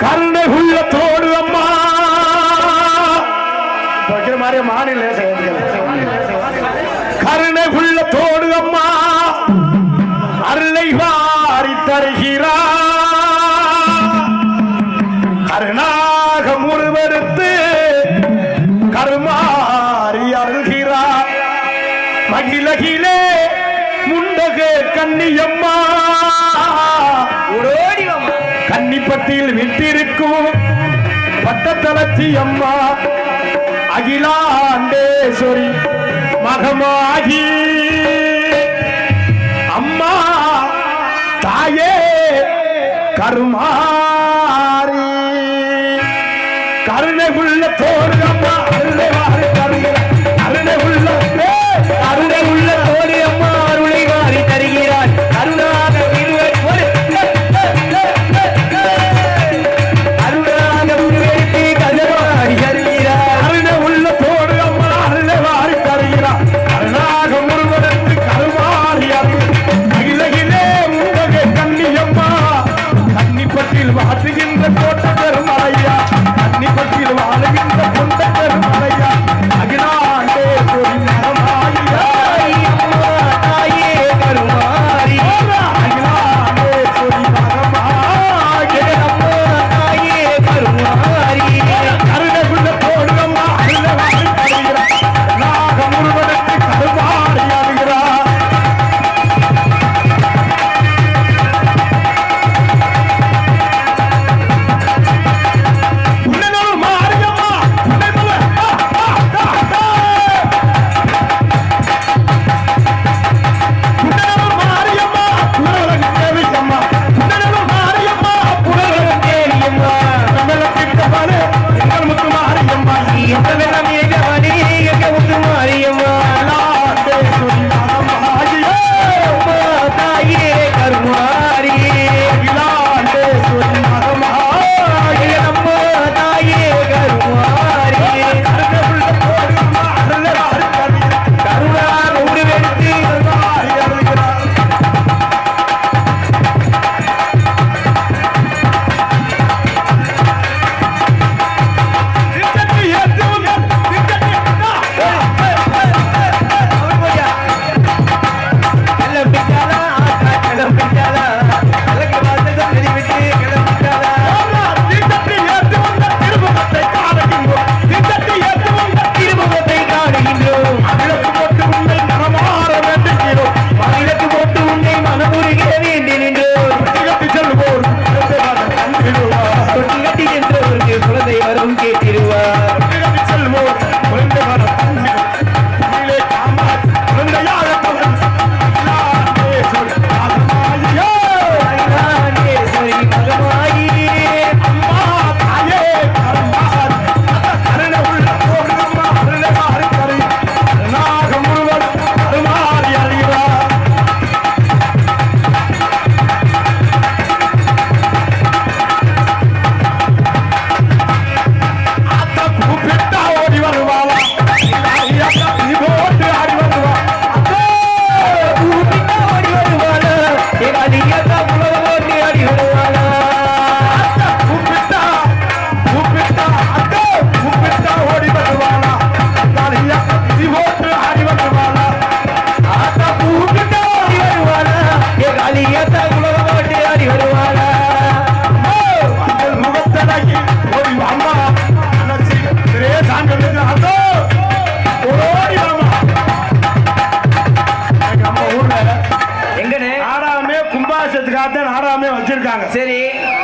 கருணை உள்ளத்தோடு அம்மா. வைக்கிற மாதிரி மாநில செயல்கள் கருப்பட்டியில் விட்டிருக்கும் பட்டத்தளச்சி அம்மா அகிலாண்டேஸ்வரி மகமாகி. அம்மா தாயே கருமாரி கருணை உள்ள தோறு அம்மா அருளை. கட்டுகின்ற கோட்டை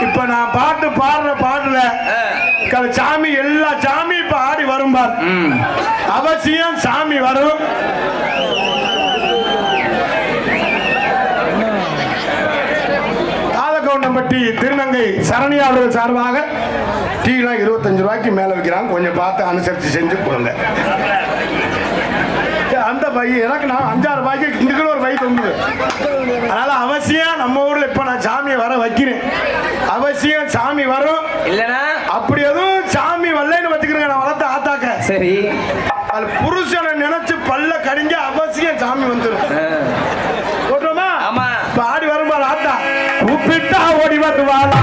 இப்ப நான் பாட்டு பாடுற பாட்டுல சாமி எல்லா சாமி இப்ப ஆடி வரும் பார். அவசியம் சாமி வரும். தாளக்கவுண்டம்பட்டி திருநங்கை சரணியா சார்பாக டீலாம் இருபத்தஞ்சு ரூபாய்க்கு மேல வைக்கிறாங்க. கொஞ்சம் பார்த்து அனுசரிச்சு செஞ்சு கொடுங்க. அந்த பை எனக்கு நான் அஞ்சாறு ரூபாய்க்கு இந்துக்குள்ள ஒரு பை தொங்குது. அதனால அவசியம் நம்ம ஊர்ல இப்ப நான் சாமியை வர வைக்கிறேன். அவசியம் சாமி வரும். இல்லனா அப்படி எதுவும் சாமி வரலன்னு வச்சுக்கிறேங்க நான் வளர்த்த ஆத்தாக்க. சரி. அது புருஷனை நினைச்சு பல்ல கடிஞ்ச அவசியம் சாமி வந்துடும் போட்டோமா ஆமா. ஆடி வரும்போது ஆத்தா உப்பிட்டா ஓடி வருவாள்?